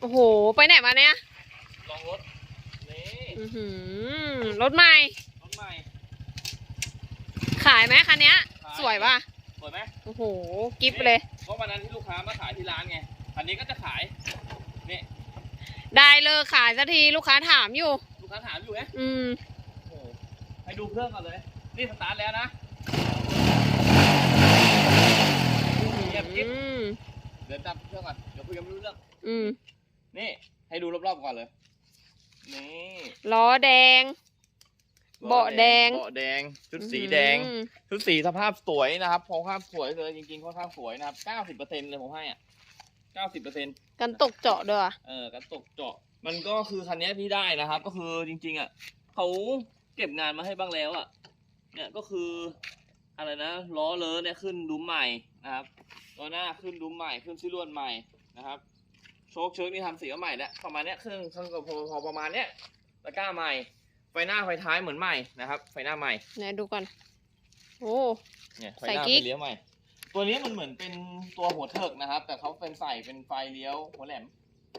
โอ้โห ไปไหนมาเนี่ยลองรถนี่อื้อหือรถใหม่ รถใหม่ ขายไหมคันเนี้ย ขาย สวยป่ะ สวยไหมโอ้โห กิฟต์เลย เพราะวันนั้นที่ลูกค้ามาขายที่ร้านไงคันนี้ก็จะขายนี่ได้เลยขายสักทีลูกค้าถามอยู่ ลูกค้าถามอยู่ไหมอืม โอ้โหให้ดูเครื่องก่อนเลย นี่สตาร์ทแล้วนะเงียบกิ๊บอืม เดี๋ยวจับเครื่องก่อนเดี๋ยวคุยกันไม่รู้เรื่อง อืม นี่ ให้ดูรอบๆก่อนเลย นี่ล้อแดง เบาะแดง เบาะแดง ชุดสีแดง อืมชุดสีสภาพสวยนะครับพอภาพสวยเลยจริงๆค่อนข้างสวยนะครับเก้าสิบเปอร์เซ็นต์เลยผมให้อะเก้าสิบเปอร์เซ็นต์ กันตกเจาะด้วยอะเออกระตกเจาะมันก็คือคันนี้พี่ได้นะครับ ก็คือจริง ๆ อะเขาเก็บงานมาให้บ้างแล้วอะ เนี่ยก็คืออะไรนะล้อเลอะเนี่ยขึ้นดุ้มใหม่นะครับล้อหน้าขึ้นดุ้มใหม่ขึ้นซิลวนใหม่นะครับโชคเชิร์กนี่ทำสีมาใหม่แล้วประมาณเนี้ยเครื่องเครื่องก็พอพอประมาณเนี้ยตะกร้าใหม่ ไฟหน้าไฟท้ายเหมือนใหม่นะครับ ไฟหน้าใหม่ไหนดูก่อน โอ้ เนี่ยไฟใส่หน้ากิ๊ไฟกเลี้ยวใหม่ ตัวนี้มันเหมือนเป็นตัวหัวเถิกนะครับ แต่เขาเป็นใส่เป็นไฟเลี้ยวหัวแหลม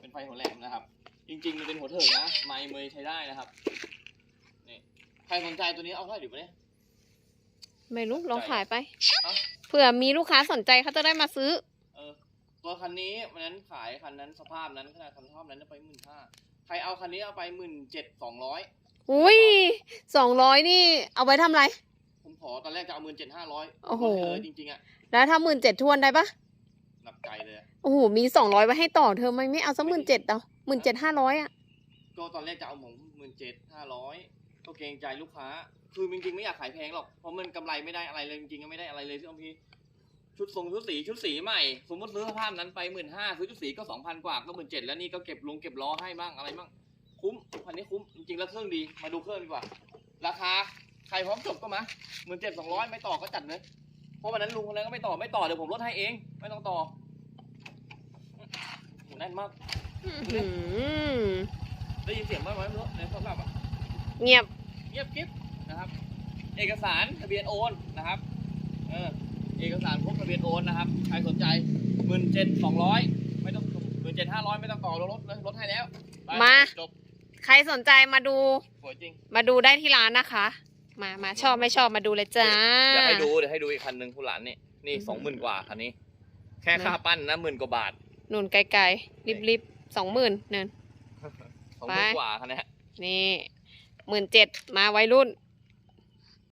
เป็นไฟหัวแหลมนะครับ จริงๆมันเป็นหัวเถิกนะไมค์เมยใช้ได้นะครับนี่ใครสนใจตัวนี้เอาเท่าไหร่ดีวะเนี่ย ไม่รู้ลองขายไป เอ้า เผื่อมีลูกค้าสนใจเขาจะได้มาซื้อเออ ตัวคันนี้วันนั้นขายคันนั้นสภาพนั้นขนาดคันสภาพนั้นไปหมื่นห้าใครเอาคันนี้เอาไปหมื่นเจ็ดสองร้อยอุ้ยสองร้อยนี่เอาไว้ทำอะไร ผมขอตอนแรกจะเอาหมื่นเจ็ดห้าร้อยโอ้โหเออจริงๆอะแล้วถ้าหมื่นเจ็ดทวนได้ปะหนักใจเลยอะโอ้โหมีสองร้อยไว้ให้ต่อเธอไม่ไม่เอาสักหมื่นเจ็ดเอาหมื่นเจ็ดห้าร้อยอะก็ตอนแรกจะเอาผมหมื่นเจ็ดห้าร้อยก็เกรงใจลูกค้า คือจริงๆไม่อยากขายแพงหรอกเพราะมันกำไรไม่ได้อะไรเลยจริงๆก็ไม่ได้อะไรเลยที่บางที ชุดทรงชุดสีชุดสีใหม่ สมมติซื้อสภาพนั้นไปหมื่นห้าซื้อชุดสีก็สองพันกว่าก็หมื่นเจ็ดแล้วนี่ก็เก็บลงเก็บล้อให้บ้างอะไรบ้างคุ้มคันนี้คุ้มจริงๆแล้วเครื่องดีมาดูเครื่องดีกว่า ราคาใครพร้อมจบก็มาหมื่นเจ็ดสองร้อยไม่ต่อก็จัดเลยเพราะวันนั้นลุงคนนั้นก็ไม่ต่อไม่ต่อเดี๋ยวผมลดให้เอง ไม่ต้องต่อโหแน่นมากอื้อหือได้ยินเสียงบ้างไหมไม่รู้ในโทรศัพท์อะเงียบเงียบกริบนะครับ เอกสารทะเบียนโอนนะครับ เออ เอกสารครบทะเบียนโอนนะครับ ใครสนใจหมื่นเจ็ดสองร้อยไม่ต้องหมื่นเจ็ดห้าร้อยไม่ต้องต่อรถเลยลดให้แล้วไปมา จบใครสนใจมาดู สวยจริง มาดูได้ที่ร้านนะคะ มามาชอบไม่ชอบมาดูเลยจ้า เดี๋ยวให้ดูเดี๋ยวให้ดูอีกคันหนึ่งคุณหลานนี่นี่อือหือสองหมื่นกว่าคันนี้ แค่ค่าปั้นนะหมื่นกว่าบาทหนุนไกลๆริบๆสองหมื่นเนิน สองหมื่นไปกว่าคันเนี้ยนี่หมื่นเจ็ดมาวัยรุ่น